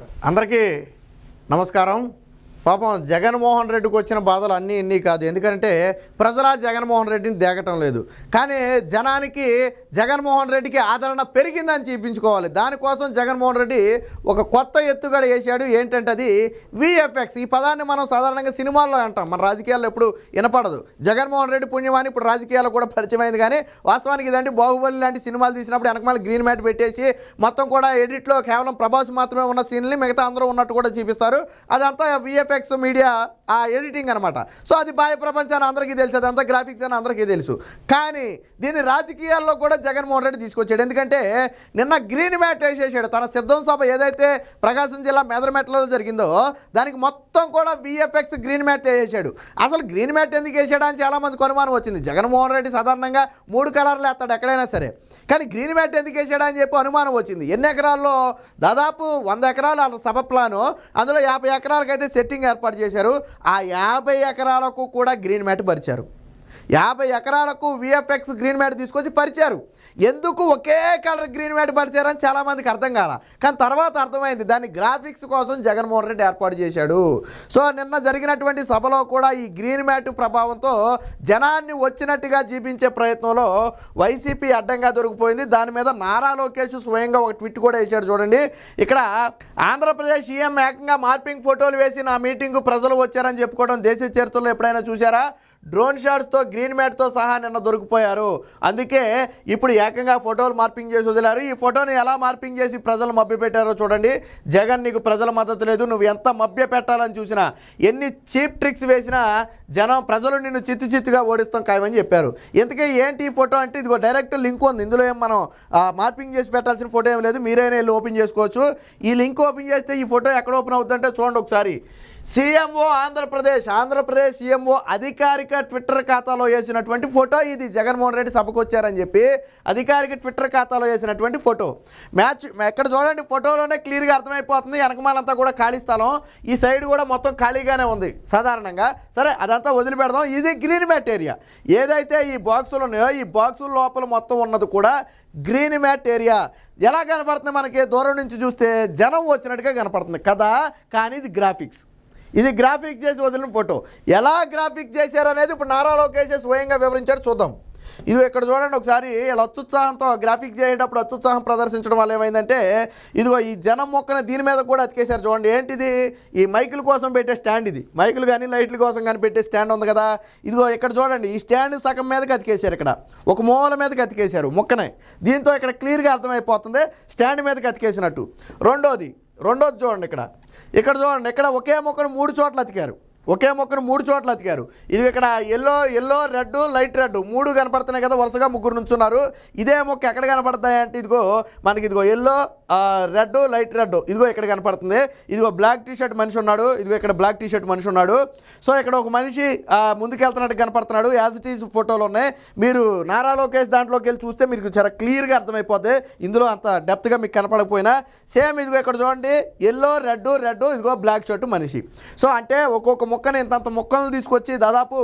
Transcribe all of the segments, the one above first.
అందరికీ నమస్కారం. పాపం జగన్మోహన్ రెడ్డికి వచ్చిన బాధలు అన్నీ ఇన్ని కాదు. ఎందుకంటే ప్రజల జగన్మోహన్ రెడ్డిని దేగటం లేదు. కానీ జనానికి జగన్మోహన్ రెడ్డికి ఆదరణ పెరిగిందని చూపించుకోవాలి. దానికోసం జగన్మోహన్ రెడ్డి ఒక కొత్త ఎత్తుగడ వేశాడు. ఏంటంటే అది విఎఫ్ఎక్స్ ఈ పదాన్ని మనం సాధారణంగా సినిమాల్లో అంటాం. మన రాజకీయాల్లో ఎప్పుడు వినపడదు. జగన్మోహన్ రెడ్డి పుణ్యమాని ఇప్పుడు రాజకీయాల్లో కూడా పరిచయం అయింది కానీ వాస్తవానికి ఇదంటే బాహుబలి లాంటి సినిమాలు తీసినప్పుడు వెనకమాల గ్రీన్ మ్యాట్ పెట్టేసి మొత్తం కూడా ఎడిట్లో కేవలం ప్రభాస్ మాత్రమే ఉన్న సీన్లు మిగతా అందరూ ఉన్నట్టు కూడా చూపిస్తారు. అదంతా విఎఫ్ఎక్స్ మీడియా ఆ ఎడిటింగ్ అనమాట సో అది బాహ్య ప్రపంచాన్ని అందరికీ తెలుసు అదంతా గ్రాఫిక్స్ అని అందరికీ తెలుసు. కానీ దీన్ని రాజకీయాల్లో కూడా జగన్మోహన్ రెడ్డి తీసుకొచ్చాడు. ఎందుకంటే నిన్న గ్రీన్ మ్యాట్ వేసేసాడు. తన సిద్ధం సభ ఏదైతే ప్రకాశం జిల్లా మెదరమెట్లలో జరిగిందో దానికి మొత్తం కూడా విఎఫ్ఎక్స్ గ్రీన్ మ్యాట్ వేసేసాడు. అసలు గ్రీన్ మ్యాట్ ఎందుకు వేసాడు అని చాలామంది అనుమానం వచ్చింది. జగన్మోహన్ రెడ్డి సాధారణంగా మూడు కలర్లు వేస్తాడు ఎక్కడైనా సరే. కానీ గ్రీన్ మ్యాట్ ఎందుకు వేసాడు అని చెప్పి అనుమానం వచ్చింది. ఎన్ని ఎకరాల్లో? దాదాపు వంద ఎకరాలు అసలు సభ ప్లాను. అందులో యాభై ఎకరాలకైతే సెట్టింగ్ ఏర్పాటు చేశారు. ఆ యాభై ఎకరాలకు కూడా గ్రీన్ మ్యాట్ పరిచారు. యాభై ఎకరాలకు విఎఫ్ఎక్స్ గ్రీన్ మ్యాట్ తీసుకొచ్చి పరిచారు. ఎందుకు ఒకే కలర్ గ్రీన్ మ్యాట్ పరిచారని చాలామందికి అర్థం కాల. కానీ తర్వాత అర్థమైంది దాన్ని గ్రాఫిక్స్ కోసం జగన్మోహన్ రెడ్డి ఏర్పాటు చేశాడు. సో నిన్న జరిగినటువంటి సభలో కూడా ఈ గ్రీన్ మ్యాట్ ప్రభావంతో జనాన్ని వచ్చినట్టుగా జీపించే ప్రయత్నంలో వైసీపీ అడ్డంగా దొరికిపోయింది. దాని మీద నారా లోకేష్ స్వయంగా ఒక ట్విట్ కూడా ఇచ్చాడు చూడండి. ఇక్కడ ఆంధ్రప్రదేశ్ సీఎం ఏకంగా మార్పింగ్ ఫోటోలు వేసి నా మీటింగ్ ప్రజలు వచ్చారని చెప్పుకోవడం దేశ చరిత్రలో ఎప్పుడైనా చూసారా డ్రోన్ షాట్స్తో గ్రీన్ మ్యాట్తో సహా నిన్న దొరికిపోయారు. అందుకే ఇప్పుడు ఏకంగా ఫోటోలు మార్పింగ్ చేసి వదిలారు. ఈ ఫోటోని ఎలా మార్పింగ్ చేసి ప్రజలు మభ్య పెట్టారో చూడండి. జగన్ నీకు ప్రజల మద్దతు లేదు. నువ్వు ఎంత మభ్య పెట్టాలని చూసినా ఎన్ని చీప్ ట్రిక్స్ వేసినా జనం ప్రజలు నిన్ను చిత్తు చిత్తుగా ఓడిస్తాం ఖాయమని చెప్పారు. ఇంతకీ ఏంటి ఈ ఫోటో అంటే ఇదిగో డైరెక్ట్ లింక్ ఉంది. ఇందులో ఏం మనం మార్పింగ్ చేసి పెట్టాల్సిన ఫోటో ఏం లేదు. మీరైనా వెళ్ళి ఓపెన్ చేసుకోవచ్చు. ఈ లింక్ ఓపెన్ చేస్తే ఈ ఫోటో ఎక్కడ ఓపెన్ అవుతుందంటే చూడండి ఒకసారి. సీఎంఓ ఆంధ్రప్రదేశ్. ఆంధ్రప్రదేశ్ సీఎంఓ అధికారిక ట్విట్టర్ ఖాతాలో వేసినటువంటి ఫోటో ఇది. జగన్మోహన్ రెడ్డి సభకు వచ్చారని చెప్పి అధికారిక ట్విట్టర్ ఖాతాలో వేసినటువంటి ఫోటో. మ్యాచ్ ఎక్కడ చూడండి ఫోటోలోనే క్లియర్గా అర్థమైపోతుంది. వెనకమాలంతా కూడా ఖాళీ స్థలం. ఈ సైడ్ కూడా మొత్తం ఖాళీగానే ఉంది సాధారణంగా. సరే అదంతా వదిలిపెడదాం. ఇది గ్రీన్ మ్యాట్ ఏరియా ఏదైతే ఈ బాక్సులు ఉన్నాయో ఈ బాక్సుల లోపల మొత్తం ఉన్నది కూడా గ్రీన్ మ్యాట్ ఏరియా ఎలా కనపడుతుంది మనకి? దూరం నుంచి చూస్తే జనం వచ్చినట్టుగా కనపడుతుంది కదా? కానీ ఇది గ్రాఫిక్స్. ఇది గ్రాఫిక్ చేసి వదిలిన ఫోటో ఎలా గ్రాఫిక్ చేశారు అనేది ఇప్పుడు నారా లోకేష్ స్వయంగా వివరించారు చూద్దాం. ఇది ఇక్కడ చూడండి ఒకసారి వీళ్ళు అత్యుత్సాహంతో గ్రాఫిక్ చేసేటప్పుడు అత్యుత్సాహం ప్రదర్శించడం వల్ల ఏమైందంటే ఇదిగో ఈ జనం మొక్కన దీని మీద కూడా అతికేశారు చూడండి. ఏంటిది? ఈ మైకుల కోసం పెట్టే స్టాండ్ ఇది. మైకులు కానీ లైట్ల కోసం కానీ పెట్టే స్టాండ్ ఉంది కదా. ఇదిగో ఇక్కడ చూడండి ఈ స్టాండ్ సగం మీదకి అతికేశారు ఇక్కడ. ఒక మూల మీదకి అతికేశారు మొక్కనే. దీంతో ఇక్కడ క్లియర్గా అర్థమైపోతుంది స్టాండ్ మీదకి అతికేసినట్టు. రెండోది రెండోది చూడండి ఇక్కడ. ఇక్కడ చూడండి ఇక్కడ ఒకే మొక్కను మూడు చోట్ల అతికారు. ఒకే మొక్కను మూడు చోట్ల అతికారు. ఇది ఇక్కడ yellow yellow red light red మూడు కనపడుతున్నాయి కదా వరుసగా ముగ్గురు నుంచున్నారు. ఇదే మొక్క ఎక్కడ కనపడతాయి అంటే ఇదిగో మనకి ఇదిగో ఎల్లో రెడ్ లైట్ రెడ్ ఇదిగో ఇక్కడ కనపడుతుంది. ఇదిగో బ్లాక్ టీషర్ట్ మనిషి ఉన్నాడు. ఇదిగో ఇక్కడ బ్లాక్ టీ షర్ట్ మనిషి ఉన్నాడు. సో ఇక్కడ ఒక మనిషి ఆ, ముందుకెళ్తున్నట్టు కనపడుతున్నాడు. యాజ్ ఇట్ ఈజ్ ఫోటోలు ఉన్నాయి. మీరు నారా లోకేష్ దాంట్లోకి వెళ్ళి చూస్తే మీకు చాలా క్లియర్గా అర్థమైపోతుంది ఇందులో అంత డెప్త్గా మీకు కనపడకపోయినా. సేమ్ ఇదిగో ఇక్కడ చూడండి. ఎల్లో రెడ్ రెడ్ ఇదిగో బ్లాక్ షర్ట్ మనిషి. సో అంటే ఒక్కొక్క మొక్కని ఇంతంత మొక్కలను తీసుకొచ్చి దాదాపు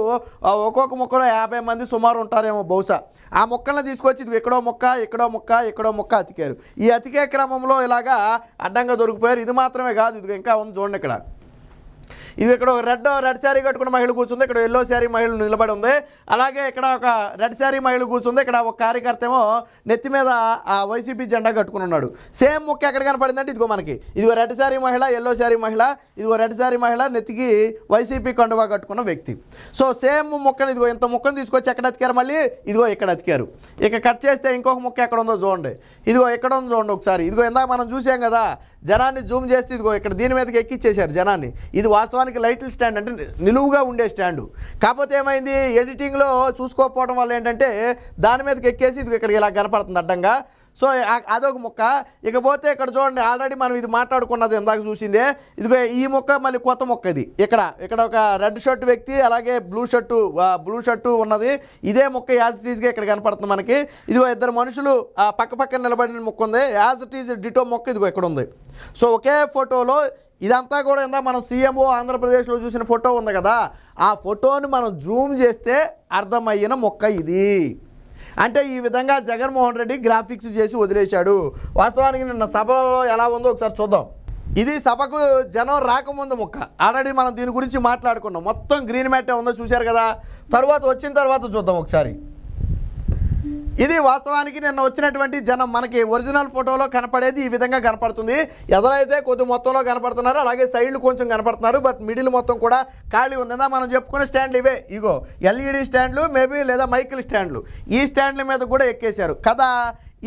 ఒక్కొక్క మొక్కలో యాభై మంది సుమారు ఉంటారేమో బహుశా. ఆ మొక్కలను తీసుకొచ్చి ఇది ఎక్కడో మొక్క ఎక్కడో మొక్క ఎక్కడో మొక్క అతికారు. ఈ అతికే క్రమంలో ఇలాగా అడ్డంగా దొరికిపోయారు. ఇది మాత్రమే కాదు ఇది ఇంకా ఉంది చూడండి ఇక్కడ. ఇది ఇక్కడ ఒక రెడ్ రెడ్ శారీ కట్టుకున్న మహిళ కూర్చుంది. ఇక్కడ ఎల్లో శారీ మహిళ నిలబడి ఉంది. అలాగే ఇక్కడ ఒక రెడ్ శారీ మహిళ కూర్చుంది. ఇక్కడ ఒక కార్యకర్త ఏమో నెత్తి మీద ఆ వైసీపీ జెండా కట్టుకుని ఉన్నాడు. సేమ్ ముక్క ఎక్కడ కనపడిందంటే ఇదిగో మనకి. ఇదిగో రెడ్ శారీ మహిళ ఎల్లో శారీ మహిళ ఇదిగో రెడ్ శారీ మహిళ నెత్తికి వైసీపీ కండువా కట్టుకున్న వ్యక్తి. సో సేమ్ ముక్కను ఇదిగో ఇంత ముక్కను తీసుకొచ్చి ఎక్కడ అతికారు మళ్ళీ? ఇదిగో ఇక్కడ అతికారు. ఇక కట్ చేస్తే ఇంకొక ముక్క ఎక్కడ ఉందో చూడండి. ఇదిగో ఎక్కడ ఉందో చూడండి ఒకసారి. ఇదిగో ఇందాక మనం చూసాం కదా జనాన్ని జూమ్ చేస్తే ఇదిగో ఇక్కడ దీని మీదకి ఎక్కిచ్చేశారు జనాన్ని. ఇది వాస్తవానికి లైటిల్ స్టాండ్ అంటే నిలువుగా ఉండే స్టాండు. కాకపోతే ఏమైంది? ఎడిటింగ్లో చూసుకోకపోవడం వల్ల ఏంటంటే దాని మీదకి ఎక్కేసి ఇది ఇక్కడికి ఇలా కనపడుతుంది అడ్డంగా. సో అదొక మొక్క. ఇకపోతే ఇక్కడ చూడండి ఆల్రెడీ మనం ఇది మాట్లాడుకున్నది ఇందాక చూసిందే. ఇదిగో ఈ మొక్క మళ్ళీ కొత్త మొక్క ఇది. ఇక్కడ ఇక్కడ ఒక రెడ్ షర్ట్ వ్యక్తి అలాగే బ్లూ షర్టు బ్లూ షర్టు ఉన్నది. ఇదే మొక్క యాజ్ ఇట్ ఇక్కడ కనపడుతుంది మనకి. ఇదిగో ఇద్దరు మనుషులు ఆ పక్క పక్కన నిలబడిన మొక్క ఉంది. యాజ్ ఇట్ ఈజ్ డిటో మొక్క ఇదిగో ఇక్కడ ఉంది. సో ఒకే ఫోటోలో ఇదంతా కూడా ఇందా మనం సీఎంఓ ఆంధ్రప్రదేశ్లో చూసిన ఫోటో ఉంది కదా. ఆ ఫోటోని మనం జూమ్ చేస్తే అర్థమయ్యిన మొక్క ఇది. అంటే ఈ విధంగా జగన్మోహన్ రెడ్డి గ్రాఫిక్స్ చేసి వదిలేశాడు. వాస్తవానికి నిన్న సభలో ఎలా ఉందో ఒకసారి చూద్దాం. ఇది సభకు జనం రాకముందు ముక్క. ఆల్రెడీ మనం దీని గురించి మాట్లాడుకున్నాం. మొత్తం గ్రీన్ మ్యాటే ఉందో చూశారు కదా. తర్వాత వచ్చిన తర్వాత చూద్దాం ఒకసారి. ఇది వాస్తవానికి నిన్న వచ్చినటువంటి జనం మనకి ఒరిజినల్ ఫోటోలో కనపడేది ఈ విధంగా కనపడుతుంది. ఎదరైతే కొద్ది మొత్తంలో కనపడుతున్నారు అలాగే సైడ్లు కొంచెం కనపడుతున్నారు బట్ మిడిల్ మొత్తం కూడా ఖాళీ ఉందా. మనం చెప్పుకునే స్టాండ్లు ఇవే. ఇగో ఎల్ఈడి స్టాండ్లు మేబీ లేదా మైకిల్ స్టాండ్లు. ఈ స్టాండ్ల మీద కూడా ఎక్కేశారు. కదా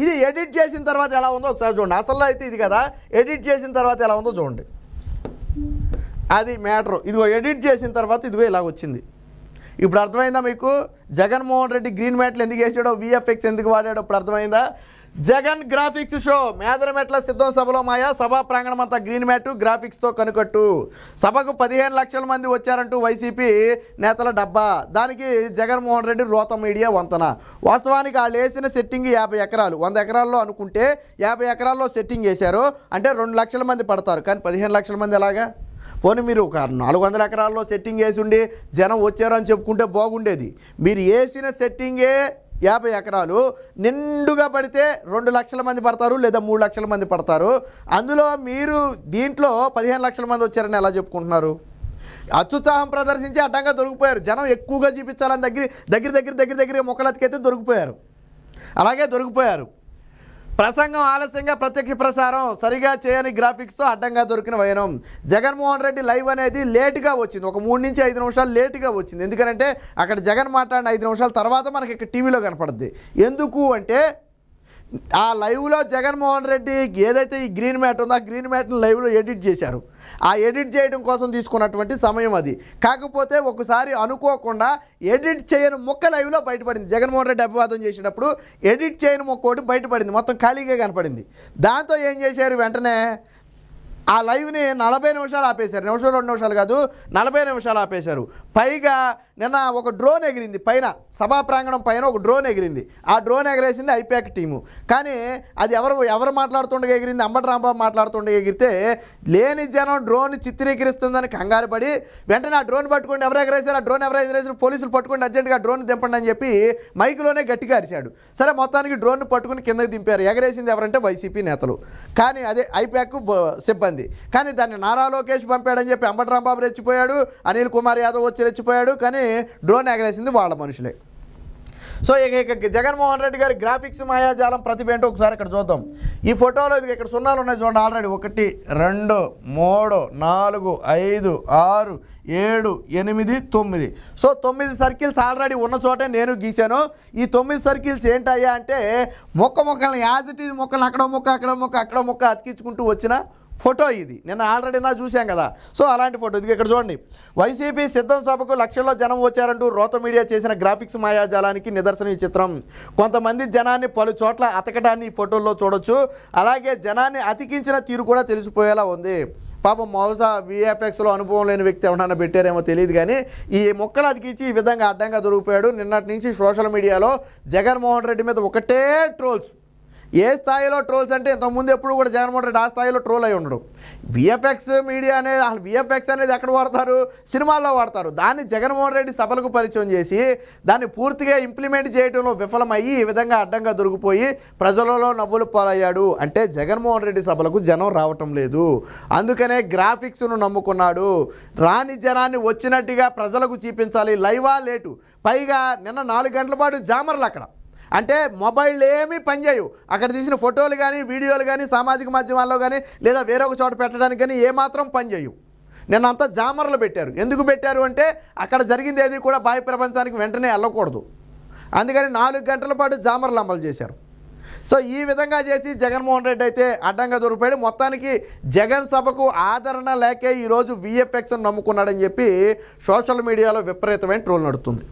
ఇది ఎడిట్ చేసిన తర్వాత ఎలా ఉందో ఒకసారి చూడండి. అసలు అయితే ఇది కదా ఎడిట్ చేసిన తర్వాత ఎలా ఉందో చూడండి. అది మ్యాటర్. ఇదిగో ఎడిట్ చేసిన తర్వాత ఇదిగో ఇలాగ వచ్చింది. ఇప్పుడు అర్థమైందా మీకు? జగన్మోహన్ రెడ్డి గ్రీన్ మ్యాట్లు ఎందుకు వేసాడో విఎఫ్ఎక్స్ ఎందుకు వాడాడో ఇప్పుడు అర్థమైందా? జగన్ గ్రాఫిక్స్ షో మేదరమెట్ల సిద్ధం సభలో మాయా సభా ప్రాంగణం అంతా గ్రీన్ మ్యాట్ గ్రాఫిక్స్తో కనుకట్టు. సభకు పదిహేను లక్షల మంది వచ్చారంటూ వైసీపీ నేతల డబ్బా. దానికి జగన్మోహన్ రెడ్డి రోత మీడియా వంతన. వాస్తవానికి వాళ్ళు వేసిన సెట్టింగ్ యాభై ఎకరాలు. వంద ఎకరాల్లో అనుకుంటే యాభై ఎకరాల్లో సెట్టింగ్ వేశారు అంటే రెండు లక్షల మంది పడతారు. కానీ పదిహేను లక్షల మంది ఎలాగా? పోనీ మీరు ఒక నాలుగు వందల ఎకరాల్లో సెట్టింగ్ వేసి ఉండి జనం వచ్చారని చెప్పుకుంటే బాగుండేది. మీరు వేసిన సెట్టింగే యాభై ఎకరాలు నిండుగా పడితే రెండు లక్షల మంది పడతారు లేదా మూడు లక్షల మంది పడతారు. అందులో మీరు దీంట్లో పదిహేను లక్షల మంది వచ్చారని ఎలా చెప్పుకుంటున్నారు? అత్యుత్సాహం ప్రదర్శించి అడ్డంగా దొరికిపోయారు. జనం ఎక్కువగా చూపించాలని దగ్గర దగ్గర దగ్గర దగ్గర దగ్గర మొక్కలతికైతే దొరికిపోయారు. అలాగే దొరికిపోయారు. ప్రసంగం ఆలస్యంగా ప్రత్యక్ష ప్రసారం సరిగా చేయని గ్రాఫిక్స్తో అడ్డంగా దొరికిన వైనం. జగన్మోహన్ రెడ్డి లైవ్ అనేది లేటుగా వచ్చింది. ఒక మూడు నుంచి ఐదు నిమిషాలు లేటుగా వచ్చింది. ఎందుకంటే అక్కడ జగన్ మాట్లాడిన ఐదు నిమిషాల తర్వాత మనకి ఇక్కడ టీవీలో కనపడుద్ది. ఎందుకు అంటే ఆ లైవ్లో జగన్మోహన్ రెడ్డి ఏదైతే ఈ గ్రీన్ మ్యాట్ ఉందో ఆ గ్రీన్ మ్యాట్ని లైవ్లో ఎడిట్ చేశారు. ఆ ఎడిట్ చేయడం కోసం తీసుకున్నటువంటి సమయం అది. కాకపోతే ఒకసారి అనుకోకుండా ఎడిట్ చేయని మొక్క లైవ్లో బయటపడింది. జగన్మోహన్ రెడ్డి అభివాదం చేసేటప్పుడు ఎడిట్ చేయని మొక్క ఒకటి బయటపడింది. మొత్తం ఖాళీగా కనపడింది. దాంతో ఏం చేశారు వెంటనే? ఆ లైవ్ని నలభై నిమిషాలు ఆపేశారు. నిమిషాలు రెండు నిమిషాలు కాదు నలభై నిమిషాలు ఆపేశారు. పైగా నిన్న ఒక డ్రోన్ ఎగిరింది పైన సభా ప్రాంగణం పైన ఒక డ్రోన్ ఎగిరింది. ఆ డ్రోన్ ఎగరేసింది ఐపాక్ టీము. కానీ అది ఎవరు ఎవరు మాట్లాడుతుండగా ఎగిరింది? అంబటరాంబాబు మాట్లాడుతుండగా ఎగిరితే లేని జనం డ్రోన్ చిత్రీకరిస్తుందని కంగారు పడి వెంటనే ఆ డ్రోన్ పట్టుకోండి ఎవరు ఎగరేసారు ఆ డ్రోన్ ఎవరు ఎగరేసారు పోలీసులు పట్టుకోండి అర్జెంటుగా డ్రోన్ దింపండి అని చెప్పి మైక్లోనే గట్టిగా అరిచాడు. సరే మొత్తానికి డ్రోన్ పట్టుకుని కిందకి దింపారు. ఎగరేసింది ఎవరంటే వైసీపీ నేతలు. కానీ అదే ఐపాక్ సిబ్బంది. కానీ దాన్ని నారా లోకేష్ పంపాడని చెప్పి అంబటరాంబాబు రెచ్చిపోయాడు అనిల్ కుమార్ యాదవ్ వచ్చి రెచ్చిపోయాడు. కానీ డ్రోన్ ఎగరేసింది వాళ్ళ మనుషులే. సో ఇక ఇక జగన్మోహన్ రెడ్డి గారి గ్రాఫిక్స్ మాయాజాలం ప్రతిభ ఏంటో ఒకసారి ఇక్కడ చూద్దాం. ఈ ఫోటోలో ఇది ఇక్కడ సున్నాలు ఉన్నాయి చూడండి ఆల్రెడీ ఒకటి రెండు మూడు నాలుగు ఐదు ఆరు ఏడు ఎనిమిది తొమ్మిది. సో తొమ్మిది సర్కిల్స్ ఆల్రెడీ ఉన్న చోటే నేను గీశాను. ఈ తొమ్మిది సర్కిల్స్ ఏంటయ్యా అంటే మొక్క మొక్కలను యాజ్ ఇట్ ఈజ్ మొక్కలు అక్కడ మొక్క అక్కడ మొక్క అక్కడ మొక్క అతికించుకుంటూ వచ్చిన ఫోటో ఇది. నిన్న ఆల్రెడీ నా చూసాం కదా. సో అలాంటి ఫోటో ఇది. ఇక్కడ చూడండి. వైసీపీ సిద్ధం సభకు లక్షల్లో జనం వచ్చారంటూ రోత మీడియా చేసిన గ్రాఫిక్స్ మాయాజాలానికి నిదర్శనం ఈ చిత్రం. కొంతమంది జనాన్ని పలు చోట్ల అతకడాన్ని ఈ ఫోటోల్లో చూడొచ్చు. అలాగే జనాన్ని అతికించిన తీరు కూడా తెలిసిపోయేలా ఉంది. పాపం బహుశా విఎఫ్ఎక్స్లో అనుభవం లేని వ్యక్తి ఎవరన్నా పెట్టారేమో తెలియదు కానీ ఈ మొక్కలు అతికించి ఈ విధంగా అడ్డంగా దొరికిపోయాడు. నిన్నటి నుంచి సోషల్ మీడియాలో జగన్మోహన్ రెడ్డి మీద ఒకటే ట్రోల్స్. ఏ స్థాయిలో ట్రోల్స్ అంటే ఇంతకుముందు ఎప్పుడు కూడా జగన్మోహన్ రెడ్డి ఆ స్థాయిలో ట్రోల్ అయి ఉండడు. విఎఫ్ఎక్స్ మీడియా అనేది అసలు విఎఫ్ఎక్స్ అనేది ఎక్కడ వాడతారు? సినిమాల్లో వాడతారు. దాన్ని జగన్మోహన్ రెడ్డి సభలకు పరిచయం చేసి దాన్ని పూర్తిగా ఇంప్లిమెంట్ చేయడంలో విఫలమయ్యి ఈ విధంగా అడ్డంగా దొరికిపోయి ప్రజలలో నవ్వులు పాలయ్యాడు. అంటే జగన్మోహన్ రెడ్డి సభలకు జనం రావటం లేదు. అందుకనే గ్రాఫిక్స్ను నమ్ముకున్నాడు. రాని జనాన్ని వచ్చినట్టుగా ప్రజలకు చూపించాలి. లైవా లేటు. పైగా నిన్న నాలుగు గంటల పాటు జామర్లు అక్కడ. అంటే మొబైల్ ఏమీ పనిచేయవు అక్కడ తీసిన ఫోటోలు కానీ వీడియోలు కానీ సామాజిక మాధ్యమాల్లో కానీ లేదా వేరొక చోట పెట్టడానికి కానీ ఏమాత్రం పనిచేయవు నిన్న అంతా జామర్లు పెట్టారు. ఎందుకు పెట్టారు అంటే అక్కడ జరిగింది ఏది కూడా బాహ్య ప్రపంచానికి వెంటనే వెళ్ళకూడదు. అందుకని నాలుగు గంటల పాటు జామర్లు అమలు చేశారు. సో ఈ విధంగా చేసి జగన్మోహన్ రెడ్డి అయితే అడ్డంగా దొరికిపోయాడు. మొత్తానికి జగన్ సభకు ఆదరణ లేకే ఈరోజు విఎఫ్ఎక్స్ని నమ్ముకున్నాడని చెప్పి సోషల్ మీడియాలో విపరీతమైన ట్రోల్ నడుతుంది